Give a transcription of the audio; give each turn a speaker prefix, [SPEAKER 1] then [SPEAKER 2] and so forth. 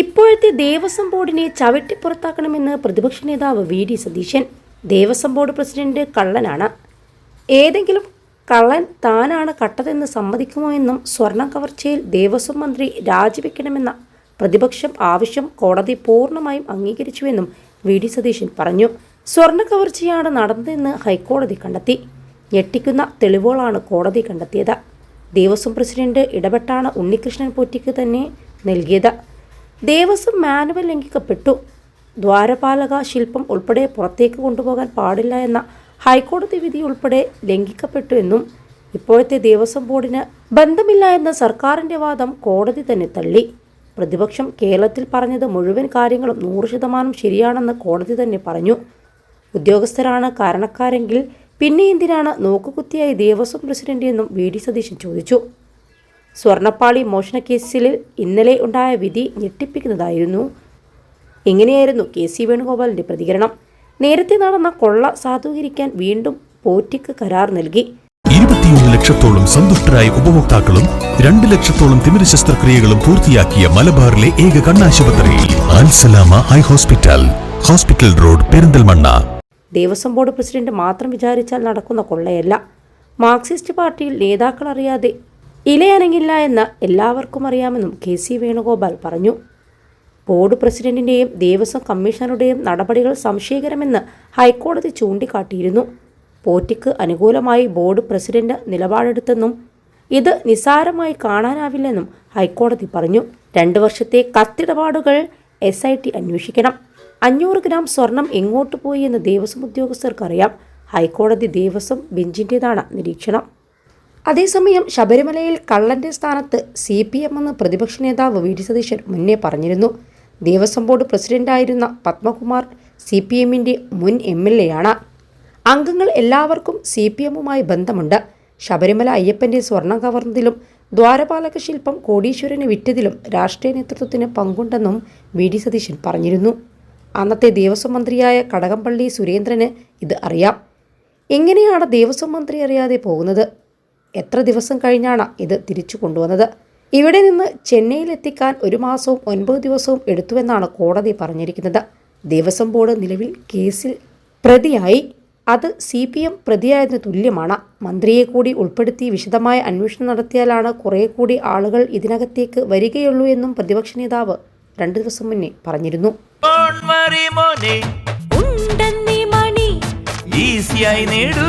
[SPEAKER 1] ഇപ്പോഴത്തെ ദേവസ്വം ബോർഡിനെ ചവിട്ടിപ്പുറത്താക്കണമെന്ന് പ്രതിപക്ഷ നേതാവ് V D Satheesan. Devaswom board president കള്ളനാണ്. ഏതെങ്കിലും കള്ളൻ താനാണ് കട്ടതെന്ന് സമ്മതിക്കുമോ എന്നും സ്വർണ കവർച്ചയിൽ ദേവസ്വം മന്ത്രി രാജിവെക്കണമെന്ന പ്രതിപക്ഷം ആവശ്യം കോടതി പൂർണമായും അംഗീകരിച്ചുവെന്നും വി ഡി സതീശൻ പറഞ്ഞു. സ്വർണ കവർച്ചയാണ് നടന്നതെന്ന് ഹൈക്കോടതി കണ്ടെത്തി. ഞെട്ടിക്കുന്ന തെളിവുകളാണ് കോടതി കണ്ടെത്തിയത്. ദേവസ്വം പ്രസിഡന്റ് ഇടപെട്ടാണ് ഉണ്ണികൃഷ്ണൻ പോറ്റിക്ക് തന്നെ നൽകിയത്. ദേവസ്വം മാനുവൽ ലംഘിക്കപ്പെട്ടു. ദ്വാരപാലക ശില്പം ഉൾപ്പെടെ പുറത്തേക്ക് കൊണ്ടുപോകാൻ പാടില്ല എന്ന ഹൈക്കോടതി വിധി ഉൾപ്പെടെ ലംഘിക്കപ്പെട്ടു എന്നും ഇപ്പോഴത്തെ ദേവസ്വം ബോർഡിന് ബന്ധമില്ല എന്ന സർക്കാരിന്റെ വാദം കോടതി തന്നെ തള്ളി. പ്രതിപക്ഷം കേരളത്തിൽ പറഞ്ഞത് മുഴുവൻ കാര്യങ്ങളും നൂറ് ശതമാനം ശരിയാണെന്ന് കോടതി തന്നെ പറഞ്ഞു. ഉദ്യോഗസ്ഥരാണ് കാരണക്കാരെങ്കിൽ പിന്നെ എന്തിനാണ് നോക്കുകുത്തിയായി ദേവസ്വം പ്രസിഡന്റ് എന്നും വി ഡി സതീശൻ ചോദിച്ചു. സ്വർണപ്പാളി മോഷണക്കേസിൽ ഇന്നലെ ഉണ്ടായ വിധി ഞെട്ടിപ്പിക്കുന്നതായിരുന്നു. ഇങ്ങനെയായിരുന്നു കെ സി വേണുഗോപാലിന്റെ പ്രതികരണം? നേരത്തെ നടന്ന കൊള്ള സാധൂകരിക്കാൻ വീണ്ടും പോറ്റിക്ക് കരാർ നൽകി.
[SPEAKER 2] ഇരുപത്തിയൊന്ന് ലക്ഷത്തോളം സന്തുഷ്ടരായ ഉപഭോക്താക്കളും രണ്ട് ലക്ഷത്തോളം തിമിര ശസ്ത്രക്രിയകളും പൂർത്തിയാക്കിയ മലബാറിലെ ഏക കണ്ണാശുപത്രി high hospital hospital road Perinthalmanna.
[SPEAKER 1] Devaswom board president മാത്രം വിചാരിച്ചാൽ നടക്കുന്ന കൊള്ളയല്ല. മാർക്സിസ്റ്റ് പാർട്ടിയിൽ നേതാക്കൾ അറിയാതെ ഇലയനങ്ങില്ല എന്ന് എല്ലാവർക്കും അറിയാമെന്നും കെ സി വേണുഗോപാൽ പറഞ്ഞു. ബോർഡ് പ്രസിഡന്റിന്റെയും ദേവസ്വം കമ്മീഷണറുടെയും നടപടികൾ സംശയകരമെന്ന് ഹൈക്കോടതി ചൂണ്ടിക്കാട്ടിയിരുന്നു. പോറ്റിക്ക് അനുകൂലമായി ബോർഡ് പ്രസിഡന്റ് നിലപാടെടുത്തെന്നും ഇത് നിസ്സാരമായി കാണാനാവില്ലെന്നും ഹൈക്കോടതി പറഞ്ഞു. രണ്ടു വർഷത്തെ കത്തിടപാടുകൾ എസ് ഐ ടി അന്വേഷിക്കണം. അഞ്ഞൂറ് ഗ്രാം സ്വർണം എങ്ങോട്ട് പോയി എന്ന് ദേവസ്വം ഉദ്യോഗസ്ഥർക്കറിയാം. ഹൈക്കോടതി ദേവസ്വം ബെഞ്ചിന്റേതാണ് നിരീക്ഷണം. അതേസമയം ശബരിമലയിൽ കള്ളന്റെ സ്ഥാനത്ത് സി പി എം എന്ന് പ്രതിപക്ഷ നേതാവ് വി ഡി സതീശൻ മുന്നേ പറഞ്ഞിരുന്നു. ദേവസ്വം ബോർഡ് പ്രസിഡന്റായിരുന്ന പത്മകുമാർ സി പി എമ്മിന്റെ മുൻ എം എൽ എ ആണ്. അംഗങ്ങൾ എല്ലാവർക്കും സി പി എമ്മുമായി ബന്ധമുണ്ട്. ശബരിമല അയ്യപ്പന്റെ സ്വർണം കവർന്നതിലും ദ്വാരപാലക ശില്പം കോടീശ്വരന് വിറ്റതിലും രാഷ്ട്രീയ നേതൃത്വത്തിന് പങ്കുണ്ടെന്നും വി ഡി സതീശൻ പറഞ്ഞിരുന്നു. അന്നത്തെ ദേവസ്വം മന്ത്രിയായ കടകംപള്ളി സുരേന്ദ്രന് ഇത് അറിയാം. എങ്ങനെയാണ് ദേവസ്വം മന്ത്രി അറിയാതെ പോകുന്നത്? എത്ര ദിവസം കഴിഞ്ഞാണ് ഇത് തിരിച്ചു കൊണ്ടുവന്നത്? ഇവിടെ നിന്ന് ചെന്നൈയിലെത്തിക്കാൻ ഒരു മാസവും ഒൻപത് ദിവസവും എടുത്തുവെന്നാണ് കോടതി പറഞ്ഞിരിക്കുന്നത്. ദേവസ്വം ബോർഡ് നിലവിൽ കേസിൽ പ്രതിയായി. അത് സി പി എം പ്രതിയായതിന് തുല്യമാണ്. മന്ത്രിയെ കൂടി ഉൾപ്പെടുത്തി വിശദമായ അന്വേഷണം നടത്തിയാലാണ് കുറേ കൂടി ആളുകൾ ഇതിനകത്തേക്ക് വരികയുള്ളൂ എന്നും പ്രതിപക്ഷ നേതാവ് രണ്ടു ദിവസം മുന്നേ പറഞ്ഞിരുന്നു.
[SPEAKER 3] ഈസിയായി നേടൂ.